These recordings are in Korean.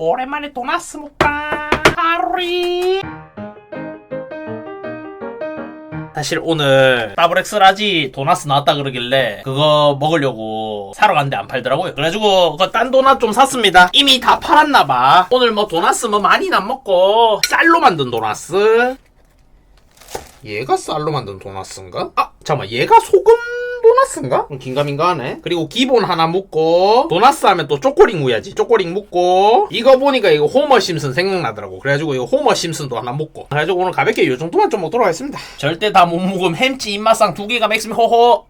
오랜만에 도나스 먹방 하루리 사실 오늘 더블 엑스라지 도나스 나왔다 그러길래 그거 먹으려고 사러 갔는데 안 팔더라고요. 그래가지고 그딴 도넛 좀 샀습니다. 이미 다 팔았나봐. 오늘 뭐 도나스 뭐 많이는 안 먹고 쌀로 만든 도나스? 얘가 쌀로 만든 도나스인가? 아 잠깐만. 얘가 소금 도나스인가? 음, 긴가민가 하네. 그리고 기본 하나 묻고 도나스 하면 또 초코링 무야지. 초코링 묻고. 이거 보니까 이거 호머 심슨 생각나더라고. 그래가지고 이거 호머 심슨도 하나 묻고. 그래가지고 오늘 가볍게 이 정도만 좀 먹도록 하겠습니다. 절대 다 못 먹음. 햄찌 입맛상 두 개가 맥스면 호호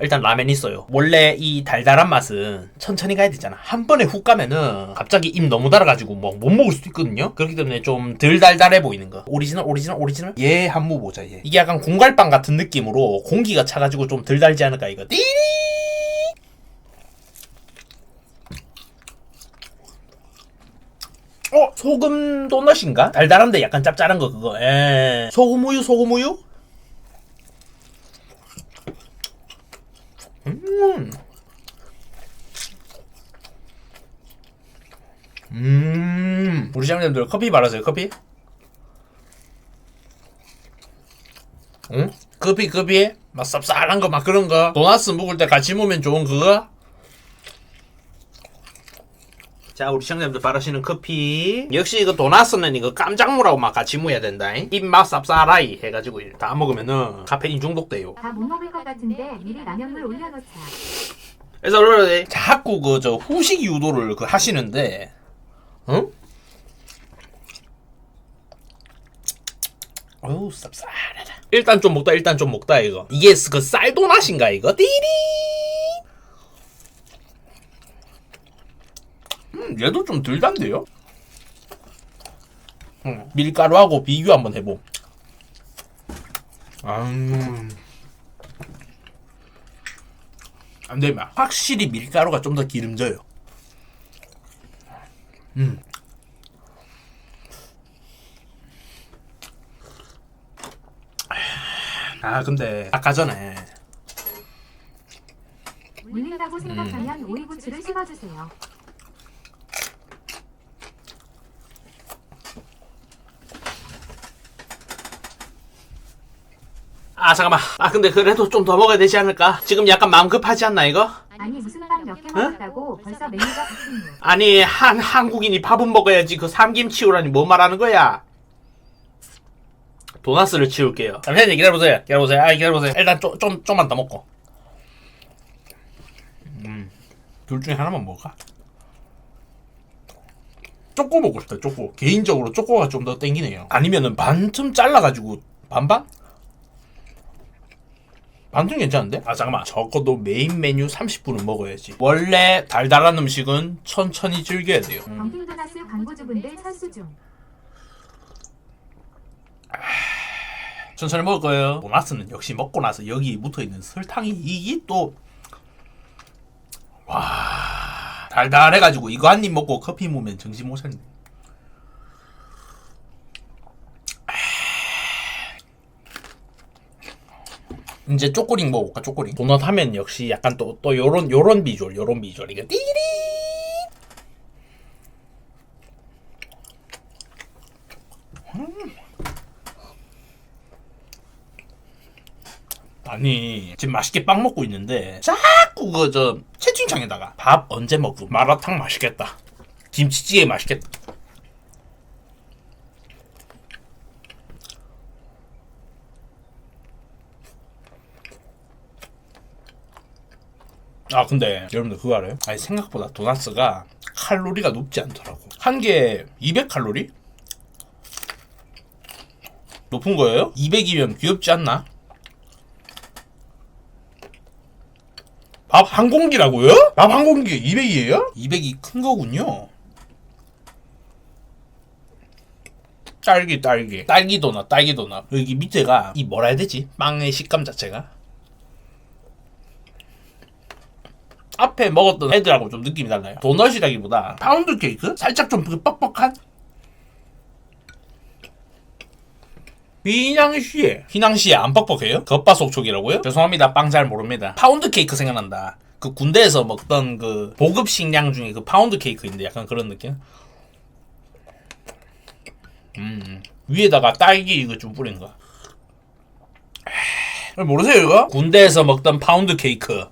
일단 라면 있어요. 원래 이 달달한 맛은 천천히 가야 되잖아. 한 번에 훅 가면은 갑자기 입 너무 달아가지고 뭐 못 먹을 수도 있거든요. 그렇기 때문에 좀 덜 달달해 보이는 거. 오리지널, 오리지널, 오리지널. 얘 한무 보자 얘. 이게 약간 공갈빵 같은 느낌으로 공기가 차가지고 좀 덜 달지 않을까 이거. 띠리. 어 소금 도넛인가? 달달한데 약간 짭짤한 거 그거. 에 소금 우유 소금 우유? 음. 음. 우리 시장님들 커피 말하세요. 커피? 응? 커피 커피? 막 쌉쌀한 거 막 그런 거. 도나스 먹을 때 같이 먹으면 좋은 그거. 자, 우리 시청자님들 바라시는 커피. 역시 이거 도나스는 이거 깜짝무라고 막 같이 먹어야 된다. 입맛 쌉싸라이 해가지고 다 먹으면은 카페인 중독돼요. 다 못 먹을 것 같은데 미리 라면물 올려놓자. 그래서 그러네. 자꾸 그 저 후식 유도를 그 하시는데, 응? 어우 쌉싸하다. 일단 좀 먹다 일단 좀 먹다 이거. 이게 그 쌀도맛인가 이거? 띠리. 음 얘도 좀덜 단데요? 응. 밀가루하고 비교 한번 해봄. 음. 안 되면 확실히 밀가루가 좀 더 기름져요. 음. 아 근데 아까 전에 물린다고 생각하면 오이부추를 씹어주세요. 아 잠깐만 아 근데 그래도 좀 더 먹어야 되지 않을까? 지금 약간 마음 급하지 않나 이거? 아니 무슨 빵 몇 개 먹었다고 벌써 메뉴가. 아니 한 한국인이 밥은 먹어야지 그 삼김 치우라니 뭐 말하는 거야? 도나스를 치울게요. 잠시만요 기다려보세요. 기다려보세요. 아 기다려보세요. 일단 좀, 좀 좀만 더 먹고. 음, 둘 중에 하나만 먹을까? 쪼꼬 먹고 싶다. 쪼꼬. 개인적으로 쪼꼬가 좀 더 땡기네요. 아니면은 반쯤 잘라가지고 반반? 반쯤 괜찮은데? 아 잠깐만 적어도 메인 메뉴 30분은 먹어야지 원래 달달한 음식은 천천히 즐겨야 돼요 덤핑 도나스 광고 주분들 철수 중. 천천히 먹을 거예요. 도나스는 역시 먹고 나서 여기 묻어 있는 설탕이 이게 또 와. 달달해가지고 이거 한 입 먹고 커피 먹으면 정신 못 차리네. 이제 쪼꼬링 먹어볼까 쪼꼬링 도넛 하면 역시 약간 또 또 요런 요런 비주얼 요런 비주얼. 이게 띠리 아니 지금 맛있게 빵 먹고 있는데 자꾸 그저 채팅창에다가 밥 언제 먹고 마라탕 맛있겠다. 김치찌개 맛있겠다 아 근데 여러분들 그거 알아요? 아니 생각보다 도나스가 칼로리가 높지 않더라고 한 개 200칼로리? 높은 거예요? 200이면 귀엽지 않나? 밥 한 공기라고요? 밥 한 공기에 200이에요? 200이 큰 거군요. 딸기 딸기 딸기 도넛 딸기 도넛 여기 밑에가 이 뭐라 해야 되지 빵의 식감 자체가 앞에 먹었던 애들하고 좀 느낌이 달라요 도넛이라기보다 파운드 케이크 살짝 좀 그 뻑뻑한 휘낭시에 휘낭시에 안 뻑뻑해요? 겉바속촉이라고요? 죄송합니다 빵 잘 모릅니다 파운드 케이크 생각난다 그 군대에서 먹던 그 보급 식량 중에 그 파운드 케이크인데 약간 그런 느낌? 음 위에다가 딸기 이거 좀 뿌린 거. 모르세요 이거? 군대에서 먹던 파운드 케이크.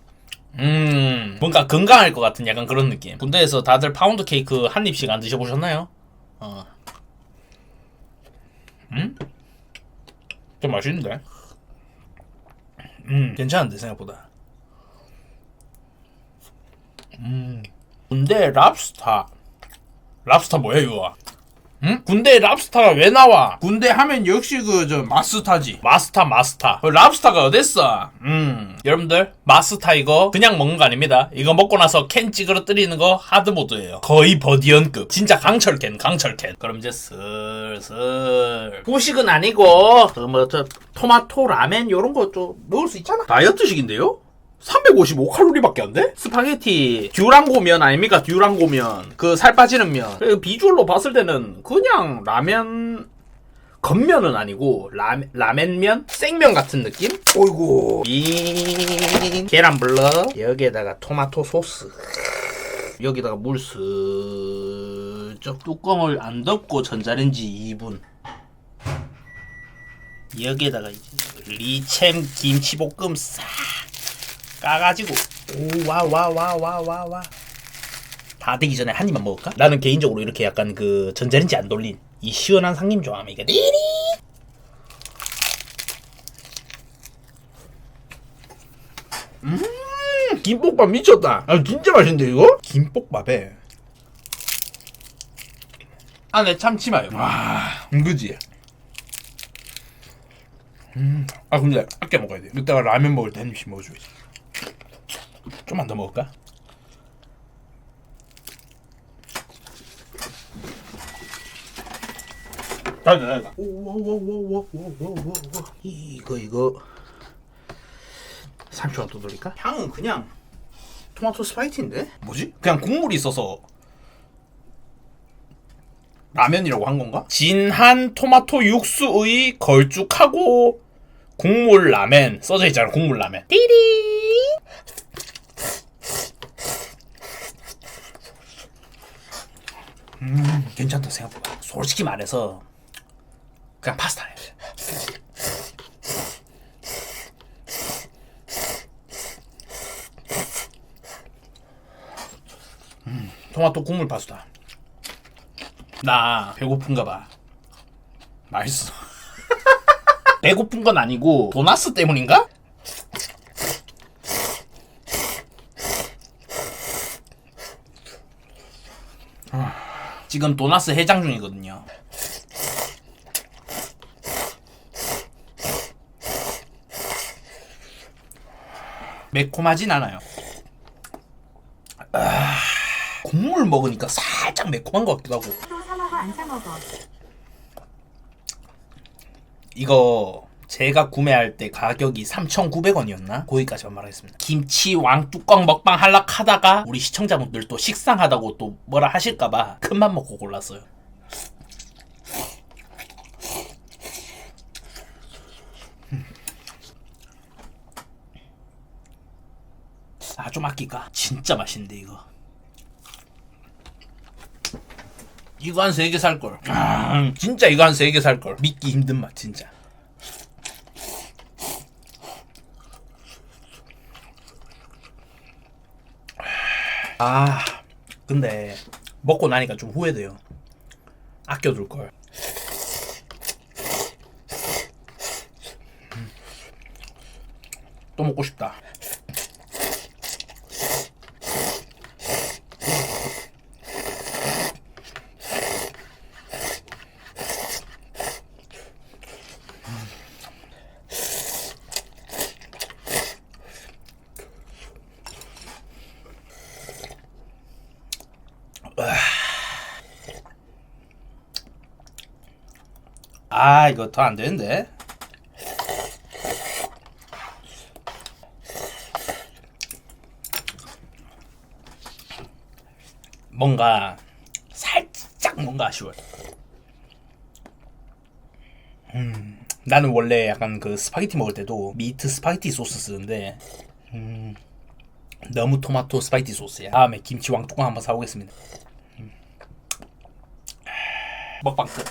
음 뭔가 건강할 것 같은 약간 그런 느낌. 군대에서 다들 파운드 케이크 한 입씩 안 드셔보셨나요? 어. 음? 좀 맛있는데? 음 괜찮은데 생각보다. 음 군대 랍스타. 랍스타 뭐야 이거? 응? 군대 랍스타가 왜 나와? 군대 하면 역시 그 저 마스타지. 마스타 마스타. 그 랍스타가 어딨어? 음. 여러분들 마스타 이거 그냥 먹는 거 아닙니다. 이거 먹고 나서 캔 찌그러뜨리는 거 하드 모드예요. 거의 버디언급. 진짜 강철 캔 강철 캔. 그럼 이제 슬슬 후식은 아니고 그뭐저 토마토 라멘 요런 거 좀 먹을 수 있잖아. 다이어트식인데요? 355칼로리밖에 안 돼? 스파게티 듀랑고면 아닙니까? 듀랑고면 그 살 빠지는 면 그 비주얼로 봤을 때는 그냥 라면 겉면은 아니고 라, 라멘면? 생면 같은 느낌? 이 계란 블러 여기에다가 토마토 소스 여기다가 물 슬쩍 뚜껑을 안 덮고 전자레인지 2분 여기에다가 이제 리챔 김치볶음 싹 까가지고. 오 와 와 와 와 와 와. 다 되기 전에 한 입만 먹을까? 나는 개인적으로 이렇게 약간 그 전자레인지 안 돌린 이 시원한 상님 좋아하면 이게 니리. 음 김볶밥 미쳤다. 아 진짜 맛있는데 이거? 김볶밥에. 안에 참치마요. 와 그지. 아 근데 아껴 먹어야 돼. 이따가 라면 먹을 때 한 입씩 먹어줘야지 좀만 더 먹을까? 오오오오오오오오 이거 이거 30초 또 돌릴까? 향은 그냥 토마토 스파이티인데? 뭐지? 그냥 국물이 있어서 라면이라고 한 건가? 진한 토마토 육수의 걸쭉하고 국물 라멘 써져 있잖아 국물 라멘 띠리 음 괜찮다 생각보다. 솔직히 말해서 그냥 파스타네 음, 토마토 국물 파스타. 나 배고픈가 봐. 맛있어. 배고픈 건 아니고 도나스 때문인가? 지금 도나스 해장 중이거든요. 매콤하진 않아요. 아, 국물 먹으니까 살짝 매콤한 것 같기도 하고. 또 사먹어 안 사먹어. 이거 제가 구매할 때 가격이 3,900원이었나? 거기까지만 말하겠습니다. 김치 왕뚜껑 먹방 할락하다가 우리 시청자분들 또 식상하다고 또 뭐라 하실까봐 큰맘 먹고 골랐어요. 아 좀 아낄까? 진짜 맛있는데 이거. 이거 한 세 개 살 걸. 아, 진짜 이거 한 세 개 살 걸. 믿기 힘든 맛 진짜. 아, 근데 먹고 나니까 좀 후회돼요. 아껴둘 걸. 음. 또 먹고 싶다. 아, 이거 더 안 되는데. 뭔가 살짝 뭔가 아쉬워요. 음, 나는 원래 약간 그 스파게티 먹을 때도 미트 스파게티 소스 쓰는데, 음, 너무 토마토 스파이티 소스야. 다음에 김치 왕뚜껑 한번 사오겠습니다. 음. 먹방 끝.